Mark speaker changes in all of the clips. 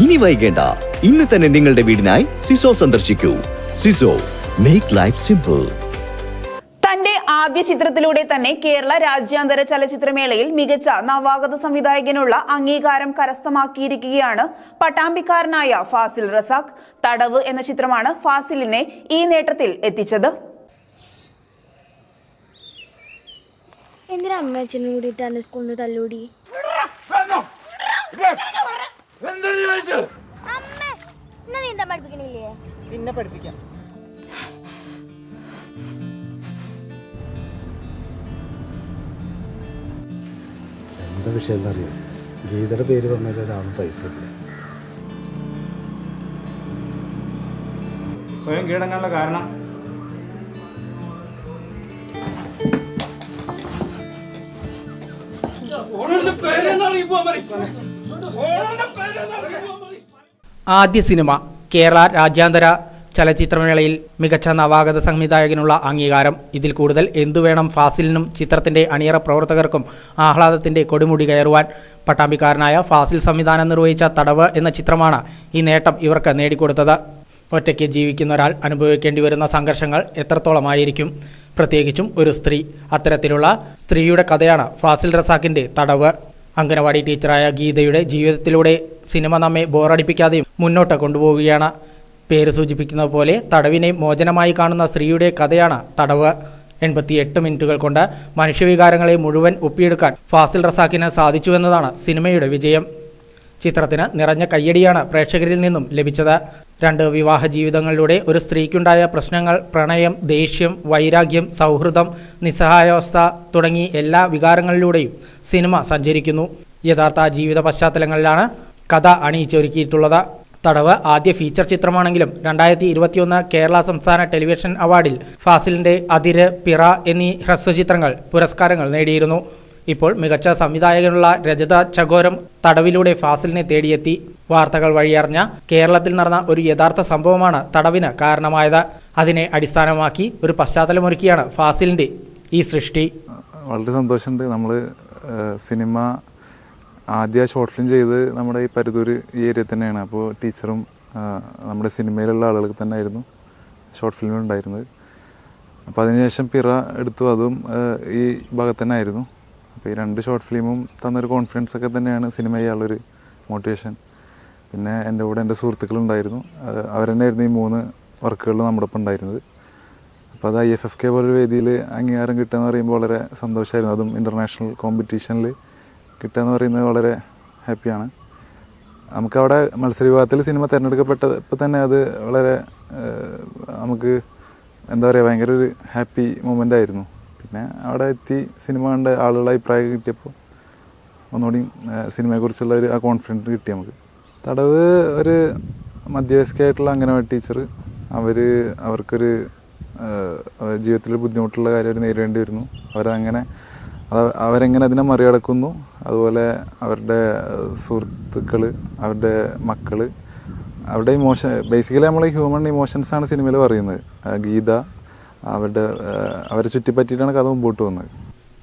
Speaker 1: ഇനി വൈകേണ്ട. ഇന്ന് തന്നെ നിങ്ങളുടെ വീടിനായി സിസോ സന്ദർശിക്കൂ. സിസോ മേക്ക് ലൈഫ് സിമ്പിൾ
Speaker 2: തന്റെ ആദ്യ ചിത്രത്തിലൂടെ തന്നെ കേരള രാജ്യാന്തര ചലച്ചിത്രമേളയിൽ മികച്ച നവാഗത സംവിധായകനുള്ള അംഗീകാരം കരസ്ഥമാക്കിയിരിക്കുകയാണ് പട്ടാമ്പിക്കാരനായ ഫാസിൽ റസാഖ്. തടവ് എന്ന ചിത്രമാണ് ഫാസിലിനെ ഈ നേട്ടത്തിൽ എത്തിച്ചത്.
Speaker 3: എന്തിനാ അമ്മ അച്ഛനും കൂടിയിട്ട് സ്കൂളിൽ നീന്താൻ പഠിപ്പിക്കണില്ലേ?
Speaker 4: പിന്നെ പഠിപ്പിക്കാം.
Speaker 5: എന്താ വിഷയം എന്നറിയോ ഗീതയുടെ പേര് പറഞ്ഞാൽ ഒരാൾ പൈസ ഇല്ല.
Speaker 6: സ്വയം കീഴടങ്ങാനുള്ള കാരണം?
Speaker 4: ആദ്യ സിനിമ കേരള രാജ്യാന്തര ചലച്ചിത്രമേളയിൽ മികച്ച നവാഗത സംവിധായകനുള്ള അംഗീകാരം. ഇതിൽ കൂടുതൽ എന്തു വേണം ഫാസിലിനും ചിത്രത്തിന്റെ അണിയറ പ്രവർത്തകർക്കും ആഹ്ലാദത്തിന്റെ കൊടുമുടി കയറുവാൻ പട്ടാമ്പിക്കാരനായ ഫാസിൽ സംവിധാനം നിർവഹിച്ച തടവ് എന്ന ചിത്രമാണ് ഈ നേട്ടം ഇവർക്ക് നേടിക്കൊടുത്തത്. ഒറ്റയ്ക്ക് ജീവിക്കുന്ന ഒരാൾ അനുഭവിക്കേണ്ടി വരുന്ന സംഘർഷങ്ങൾ എത്രത്തോളമായിരിക്കും? പ്രത്യേകിച്ചും ഒരു സ്ത്രീ. അത്തരത്തിലുള്ള സ്ത്രീയുടെ കഥയാണ് ഫാസിൽ റസാഖിന്റെ തടവ്. അംഗനവാടി ടീച്ചറായ ഗീതയുടെ ജീവിതത്തിലൂടെ സിനിമ നമ്മെ ബോറടിപ്പിക്കാതെയും മുന്നോട്ട് കൊണ്ടുപോവുകയാണ്. പേര് സൂചിപ്പിക്കുന്ന പോലെ തടവിനെ മോചനമായി കാണുന്ന സ്ത്രീയുടെ കഥയാണ് തടവ്. എൺപത്തിയെട്ട് മിനിറ്റുകൾ കൊണ്ട് മനുഷ്യവികാരങ്ങളെ മുഴുവൻ ഒപ്പിയെടുക്കാൻ ഫാസിൽ റസാഖിന് സാധിച്ചുവെന്നതാണ് സിനിമയുടെ വിജയം. ചിത്രത്തിന് നിറഞ്ഞ കയ്യടിയാണ് പ്രേക്ഷകരിൽ നിന്നും ലഭിച്ചത്. രണ്ട് വിവാഹ ജീവിതങ്ങളിലൂടെ ഒരു സ്ത്രീക്കുണ്ടായ പ്രശ്നങ്ങൾ പ്രണയം ദേഷ്യം വൈരാഗ്യം സൗഹൃദം നിസ്സഹായാവസ്ഥ തുടങ്ങി എല്ലാ വികാരങ്ങളിലൂടെയും സിനിമ സഞ്ചരിക്കുന്നു. യഥാർത്ഥ ജീവിത പശ്ചാത്തലങ്ങളിലാണ് കഥ അണിയിച്ചൊരുക്കിയിട്ടുള്ളത്. തടവ് ആദ്യ ഫീച്ചർ ചിത്രമാണെങ്കിലും രണ്ടായിരത്തി ഇരുപത്തിയൊന്ന് കേരള സംസ്ഥാന ടെലിവിഷൻ അവാർഡിൽ ഫാസിലിന്റെ അതിര് പിറ എന്നീ ഹ്രസ്വചിത്രങ്ങൾ പുരസ്കാരങ്ങൾ നേടിയിരുന്നു. ഇപ്പോൾ മികച്ച സംവിധായകനുള്ള രജത ചകോരം തടവിലൂടെ ഫാസിലിനെ തേടിയെത്തി. വാർത്തകൾ വഴിയറിഞ്ഞ കേരളത്തിൽ നടന്ന ഒരു യഥാർത്ഥ സംഭവമാണ് തടവിന് കാരണമായത്. അതിനെ അടിസ്ഥാനമാക്കി ഒരു പശ്ചാത്തലമൊരുക്കിയാണ് ഫാസിലിന്റെ ഈ സൃഷ്ടി.
Speaker 7: വളരെ സന്തോഷമുണ്ട്. നമ്മൾ സിനിമ ആദ്യ ഷോർട്ട് ഫിലിം ചെയ്ത് നമ്മുടെ ഈ പരുതൂര് ഈ ഏരിയ തന്നെയാണ്. അപ്പോൾ ടീച്ചറും നമ്മുടെ സിനിമയിലുള്ള ആളുകൾക്ക് തന്നെ ആയിരുന്നു ഷോർട്ട് ഫിലിം ഉണ്ടായിരുന്നത്. അപ്പോൾ അതിനുശേഷം പിറ എടുത്തു. അതും ഈ ഭാഗത്ത് തന്നെ ആയിരുന്നു അപ്പോൾ ഈ രണ്ട് ഷോർട്ട് ഫിലിമും തന്നൊരു കോൺഫിഡൻസ് ഒക്കെ തന്നെയാണ് സിനിമ ചെയ്യാനുള്ളൊരു മോട്ടിവേഷൻ പിന്നെ എന്റെ കൂടെ എന്റെ സുഹൃത്തുക്കളുണ്ടായിരുന്നു. അവരെന്നെയായിരുന്നു ഈ മൂന്ന് വർക്കുകളിൽ നമ്മുടെ ഒപ്പം ഉണ്ടായിരുന്നത്. അപ്പോൾ അത് ഐ എഫ് എഫ് കെ പോലൊരു വേദിയിൽ അംഗീകാരം കിട്ടുക എന്ന് പറയുമ്പോൾ വളരെ സന്തോഷമായിരുന്നു. അതും ഇന്റർനാഷണൽ കോമ്പറ്റീഷനിൽ കിട്ടുക എന്ന് പറയുന്നത് വളരെ ഹാപ്പിയാണ് നമുക്കവിടെ മത്സര വിഭാഗത്തിൽ സിനിമ തിരഞ്ഞെടുക്കപ്പെട്ടത് തിരഞ്ഞെടുക്കപ്പെട്ടപ്പോൾ തന്നെ അത് വളരെ നമുക്ക് എന്താ പറയുക ഭയങ്കര ഒരു ഹാപ്പി മൊമെന്റ് ആയിരുന്നു. പിന്നെ അവിടെ എത്തി സിനിമ കണ്ട് ആളുകളുടെ അഭിപ്രായം കിട്ടിയപ്പോൾ ഒന്നുകൂടി സിനിമയെക്കുറിച്ചുള്ള ഒരു ആ കോൺഫിഡൻസ് കിട്ടി നമുക്ക്. തടവ് ഒരു മധ്യവയസ്കയായിട്ടുള്ള അംഗനവാടി ടീച്ചർ അവർ അവർക്കൊരു ജീവിതത്തിൽ ബുദ്ധിമുട്ടുള്ള കാര്യം അവർ നേരിടേണ്ടി വരുന്നു. അവരങ്ങനെ അത് അവരെങ്ങനെ അതിനെ മറികടക്കുന്നു. അതുപോലെ അവരുടെ സുഹൃത്തുക്കൾ അവരുടെ മക്കൾ അവരുടെ ഇമോഷൻ ബേസിക്കലി നമ്മൾ ഹ്യൂമൺ ഇമോഷൻസ് ആണ് സിനിമയിൽ പറയുന്നത്. ഗീത അവരുടെ അവരെ ചുറ്റിപ്പറ്റിയിട്ടാണ് കഥ മുമ്പോട്ട് വന്നത്.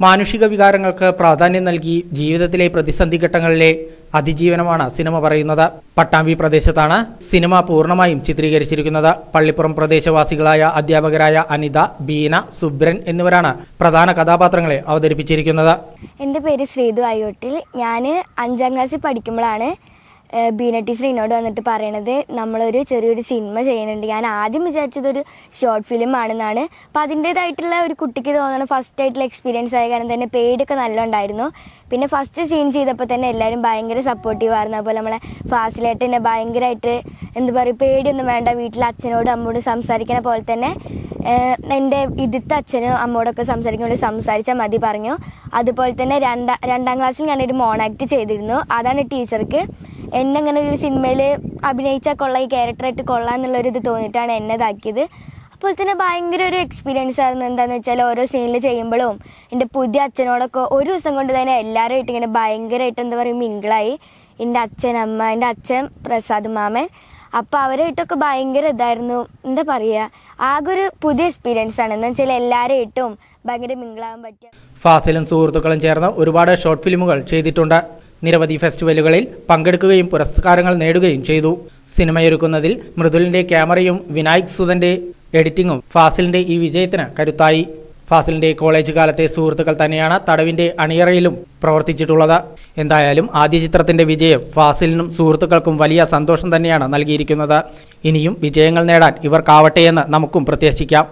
Speaker 4: മാനുഷിക വികാരങ്ങൾക്ക് പ്രാധാന്യം നൽകി ജീവിതത്തിലെ പ്രതിസന്ധി ഘട്ടങ്ങളിലെ അതിജീവനമാണ് സിനിമ പറയുന്നത്. പട്ടാമ്പി പ്രദേശത്താണ് സിനിമ പൂർണമായും ചിത്രീകരിച്ചിരിക്കുന്നത്. പള്ളിപ്പുറം പ്രദേശവാസികളായ അധ്യാപകരായ അനിത ബീന സുബ്രൻ എന്നിവരാണ് പ്രധാന കഥാപാത്രങ്ങളെ അവതരിപ്പിച്ചിരിക്കുന്നത്.
Speaker 3: എന്റെ പേര് ശ്രീതു അയ്യോട്ടിൽ. ഞാൻ അഞ്ചാം ക്ലാസ്സിൽ പഠിക്കുമ്പോഴാണ് ബീന ടീച്ചർ എന്നോട് വന്നിട്ട് പറയണത് നമ്മളൊരു ചെറിയൊരു സിനിമ ചെയ്യുന്നുണ്ട്. ഞാൻ ആദ്യം വിചാരിച്ചത് ഒരു ഷോർട്ട് ഫിലിം ആണെന്നാണ്. അപ്പോൾ അതിന്റേതായിട്ടുള്ള ഒരു കുട്ടിക്ക് തോന്നണം ഫസ്റ്റ് ആയിട്ടുള്ള എക്സ്പീരിയൻസ് ആയ കാരണം തന്നെ പേടിയൊക്കെ നല്ല ഉണ്ടായിരുന്നു. പിന്നെ ഫസ്റ്റ് സീൻ ചെയ്തപ്പോൾ തന്നെ എല്ലാവരും ഭയങ്കര സപ്പോർട്ടീവ് ആയിരുന്നു. അതുപോലെ നമ്മളെ ഫാസിലായിട്ട് തന്നെ ഭയങ്കരമായിട്ട് എന്താ പറയുക പേടിയൊന്നും വേണ്ട വീട്ടിൽ അച്ഛനോടും അമ്മോടും സംസാരിക്കുന്ന പോലെ തന്നെ എന്റെ ഇതിത്തെ അച്ഛനും അമ്മോടൊക്കെ സംസാരിക്കുമ്പോൾ സംസാരിച്ചാൽ മതി പറഞ്ഞു. അതുപോലെ തന്നെ രണ്ടാം രണ്ടാം ക്ലാസ്സിൽ ഞാനൊരു മോണാക്ട് ചെയ്തിരുന്നു. അതാണ് ടീച്ചർക്ക്. എന്നെ അങ്ങനെ ഒരു സിനിമയിൽ അഭിനയിച്ചാൽ കൊള്ളാം ഈ ക്യാരക്ടറായിട്ട് കൊള്ളാം എന്നുള്ളൊരു ഇത് തോന്നിയിട്ടാണ് എന്നെ ഇതാക്കിയത്. അപ്പോൾ തന്നെ ഭയങ്കര ഒരു എക്സ്പീരിയൻസ് ആയിരുന്നു. എന്താണെന്ന് വെച്ചാൽ ഓരോ സീനിൽ ചെയ്യുമ്പോഴും എന്റെ പുതിയ അച്ഛനോടൊക്കെ ഒരു ദിവസം കൊണ്ട് തന്നെ എല്ലാവരുമായിട്ട് ഇങ്ങനെ ഭയങ്കരമായിട്ട് എന്താ പറയുക മിങ്കിളായി. എന്റെ അച്ഛൻ അമ്മ എന്റെ അച്ഛൻ പ്രസാദ് മാമൻ. അപ്പോൾ അവരായിട്ടൊക്കെ ഭയങ്കര ഇതായിരുന്നു. എന്താ പറയുക ആകെ ഒരു പുതിയ എക്സ്പീരിയൻസ് ആണ്. എന്താ വെച്ചാൽ എല്ലാവരുമായിട്ടും ഭയങ്കര മിങ്കിളാകാൻ പറ്റിയ
Speaker 4: ഫാസിലും സുഹൃത്തുക്കളും ചേർന്ന് ഒരുപാട് ഷോർട്ട് ഫിലിമുകൾ ചെയ്തിട്ടുണ്ട്. നിരവധി ഫെസ്റ്റിവലുകളിൽ പങ്കെടുക്കുകയും പുരസ്കാരങ്ങൾ നേടുകയും ചെയ്തു. സിനിമയൊരുക്കുന്നതിൽ മൃദുലിന്റെ ക്യാമറയും വിനായക് സുധന്റെ എഡിറ്റിംഗും ഫാസിലിന്റെ ഈ വിജയത്തിന് കരുത്തായി. ഫാസിലിന്റെ കോളേജ് കാലത്തെ സുഹൃത്തുക്കൾ തന്നെയാണ് തടവിന്റെ അണിയറയിലും പ്രവർത്തിച്ചിട്ടുള്ളത്. എന്തായാലും ആദ്യ ചിത്രത്തിന്റെ വിജയം ഫാസിലിനും സുഹൃത്തുക്കൾക്കും വലിയ സന്തോഷം തന്നെയാണ് നൽകിയിരിക്കുന്നത്. ഇനിയും വിജയങ്ങൾ നേടാൻ ഇവർക്കാവട്ടെ എന്ന് നമുക്കും പ്രത്യാശിക്കാം.